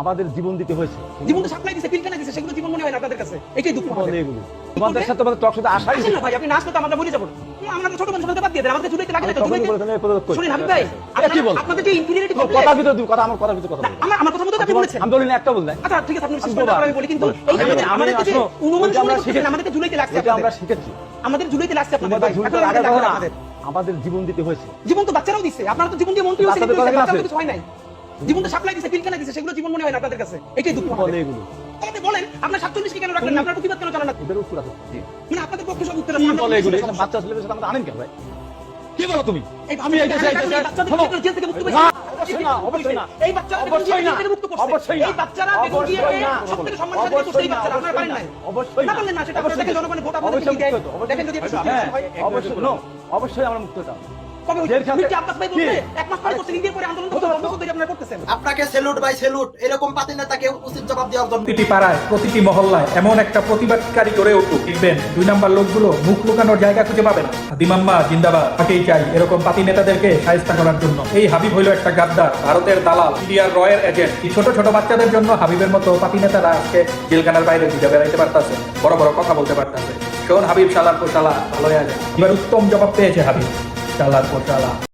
আমাদের জীবন দিতে হয়েছে। জীবন তো সাপ্লাই দিছে পিলকানা দিছে সেগুলো জীবন মনে হয় না আপনাদের কাছে? এটাই দুঃখ আমাদের। এগুলো। তোমাদের সাথে তোমাদের টক সাথে আসেন না ভাই আপনি না আসলে তো আমরা বলে যাব। আমরা ছোট মানুষ আমাদের বাদ দিয়ে দেন আমাদের জুলাইতে লাগে না? শুনুন হাবিব ভাই কি বল? আপনাদের যে ইনফিনিটি কথার ভিতরে কথা আমার কথার ভিতরে কথা। আমার আমার কথা মতো আপনি বলেছেন। আমি বলি না একটা বল না আচ্ছা ঠিক আছে আপনি শেষ আমি বলি কিন্তু এই আমাদের আমাদের যে অনুমান আমরা শিখেছি। আমাদের লাগছে এটা আমরা শিখেছি। আমাদের লাগছে আপনাদের ভাই। জীবন আমাদের কথা জীবন দিতে হয়েছে। জীবন তো বাচ্চারাও দিচ্ছে আপনারা তো জীবন দিয়ে মন্ত্রী হয়েছে কিন্তু কথা হয় নাই। জীবন তো সাপ্লাই দিছে পিলকানা দিছে সেগুলো জীবন মনে হয় না আপনাদের কাছে এটাই দুঃখ বলে এগুলো আপনি বলেন আপনার 47 কে কেন রাখলেন? আপনার প্রতিবাদ কেন জানান উত্তর আছে মানে আপনাদের পক্ষে সব উত্তর আছে, বলে এগুলো। বাচ্চা সাথে আমাদের আনেন কেন ভাই কি বলো তুমি আমি এই দেশে- এই বাচ্চাদের দেশে- শোনো। জেল থেকে মুক্ত না, অবশ্যই না, অবশ্যই এই বাচ্চারা অবশ্যই না। মুক্ত করছে। অবশ্যই এই বাচ্চারা বেগম জিয়াকে অবশ্যই সম্মানের সাথে করছে, এই বাচ্চারা, আপনারা পারেন নাই। অবশ্যই না পারলেন না, সেটা আপনারা দেখেন জনগণের ভোট আপনাদেরকে কি দেয়। দেখেন যদি অবশ্যই। সত্যি। অবশ্যই no, অবশ্যই আমরা মুক্ত হতাম কবে হয়েছে? জেল খাতে- মির্জা আব্বাস ভাই বলছে, কি? এক মাস পরে করছেন, ঈদের পরে আন্দোলন করতে হবে, বছর ধরে আপনারা করতেছেন। আপনাকে সেলুট বাই সেলুট এরকম পাতি নেতাকে উচিত জবাব দেওয়ার জন্য প্রতিটি পাড়ায় প্রতিটি মহল্লায় এমন একটা প্রতিবাদকারী গড়ে উঠুক দেখবেন দুই নাম্বার লোকগুলো মুখ লুকানোর জায়গা খুঁজে পাবে না। দিমাম্মা জিন্দাবাদ তাকেই চাই এরকম পাতি নেতাদেরকে সাহিস্তা করার জন্য। এই হাবিব হইল একটা গাদ্দার ভারতের দালাল ইন্ডিয়ার রয়ের এজেন্ট এই ছোট ছোট বাচ্চাদের জন্য হাবিবের মতো পাতি নেতারা আজকে জেলখানার বাইরে ঘুরে বেড়াইতে পারতেছে বড় বড় কথা বলতে পারতেছে। শোন হাবিব শালার পর শালা ভালো আছে। এবার উত্তম জবাব পেয়েছে হাবিব। Cochala, Cochala.